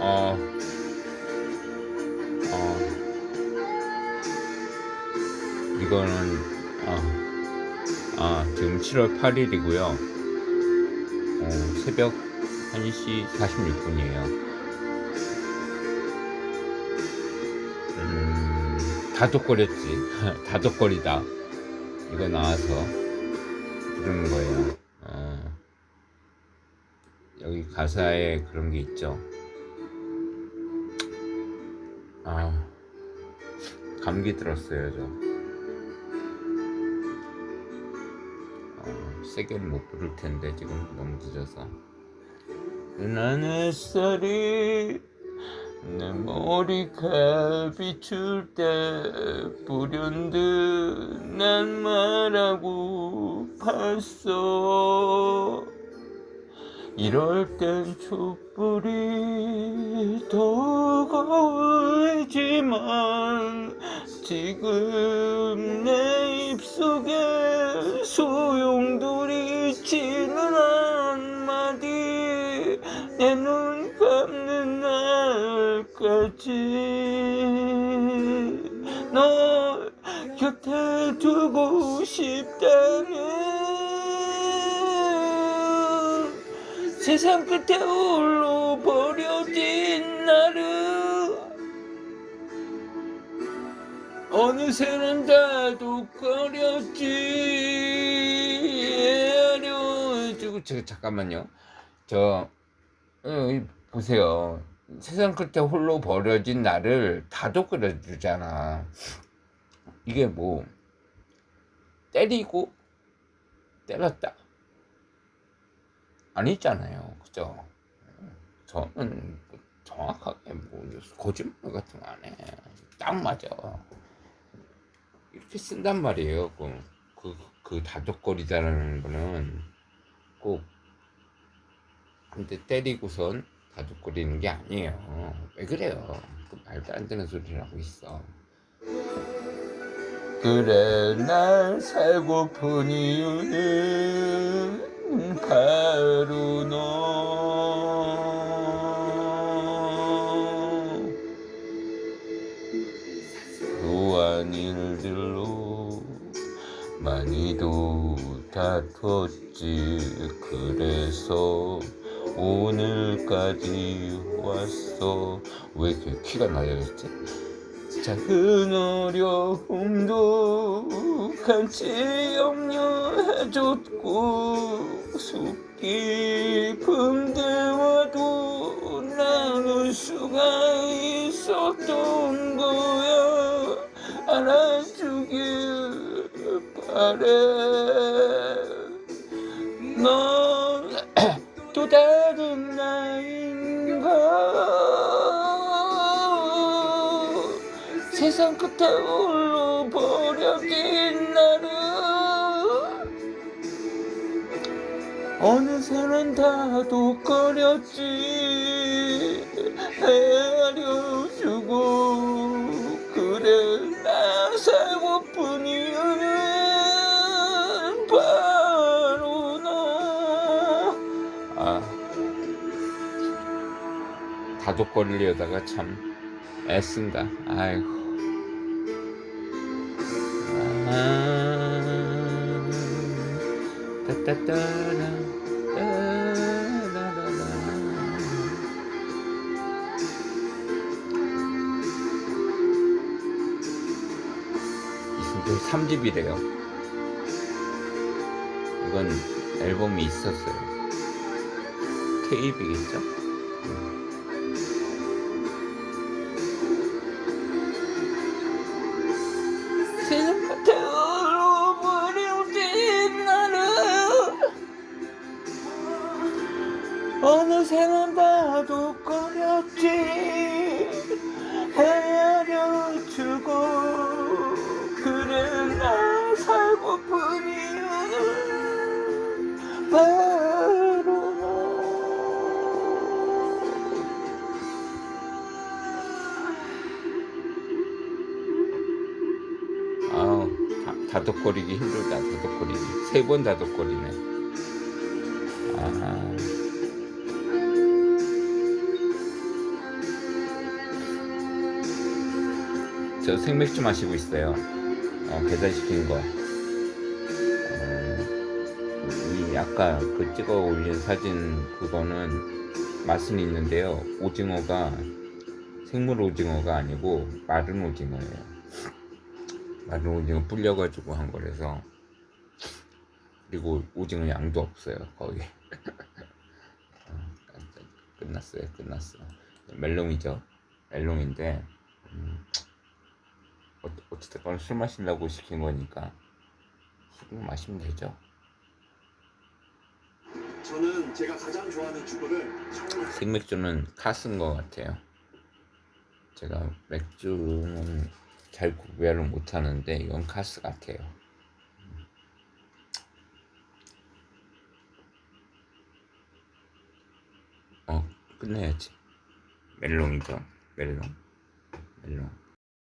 어, 어, 이거는, 어, 아, 지금 7월 8일이고요. 어, 새벽 1시 46분이에요. 음, 다독거렸지. 다독거리다. 이거 나와서 부르는 거예요. 어, 여기 가사에 그런 게 있죠. 아, 감기 들었어요, 저. 어, 세게는 못 부를 텐데, 지금 너무 늦어서. 난 햇살이 내 머리카락이 줄때 불현듯 난 말하고 봤어 이럴 땐 촛불이 더 거울지만 지금 내 입속에 소용돌이 치는 한마디 내 눈 감는 날까지 널 곁에 두고 싶다면 세상 끝에 홀로 버려진 나를. 어느새는 다 독거렸지. 헤아려주고 저 잠깐만요. 저 여기 보세요. 세상 끝에 홀로 버려진 나를 다독거려주잖아. 이게 뭐 때리고 때렸다 아니잖아요 그죠 저는 뭐 정확하게 뭐 거짓말 같은 거 안 해. 딱 맞아. 이렇게 쓴단 말이에요. 그, 그, 그 다독거리다라는 거는 꼭한대 때리고선 다독거리는 게 아니에요. 왜 그래요? 그 말도 안 되는 소리를 하고 있어. 그래, 날 살고픈 이유는 너. 그한 일들로 많이도 다퉜지 그래서 오늘까지 왔어 왜 이렇게 키가 낮아졌지? 작은 어려움도 같이 염려해줬고 속 깊은 대화도 나눌 수가 있었던 거야. 알아주길 바래. 넌 또 다른 나인가? 세상 끝에 홀로 버려진 어느새는 다 독거렸지. 헤아려주고 그래 나 살고픈 이유는 바로 너. 아, 다독거리려다가 참 애쓴다. 아이고. 아, 따라라라. 이승철 3집이래요 이건 앨범이 있었어요 K입이겠죠? 다독거리기 힘들다. 다독거리기. 세 번 다독거리네. 아 저 생맥주 마시고 있어요. 어, 배달시킨 거. 어, 이 아까 그 찍어 올린 사진 그거는 맛은 있는데요. 오징어가 생물 오징어가 아니고 마른 오징어예요. 마른 오징어 불려가지고 한 거라서 그리고 오징어 양도 없어요 거기. 어, 끝났어요, 끝났어. 멜롱이죠. 멜롱인데 음, 어, 어쨌든 술 마신다고 시킨 거니까 술을 마시면 되죠. 저는 제가 가장 좋아하는 정말 생맥주는 카스인 것 같아요. 제가 맥주는 잘 구별을 못 하는데 이건 카스 같아요. 어, 끝내야지. 멜롱이죠. 멜롱. 멜롱.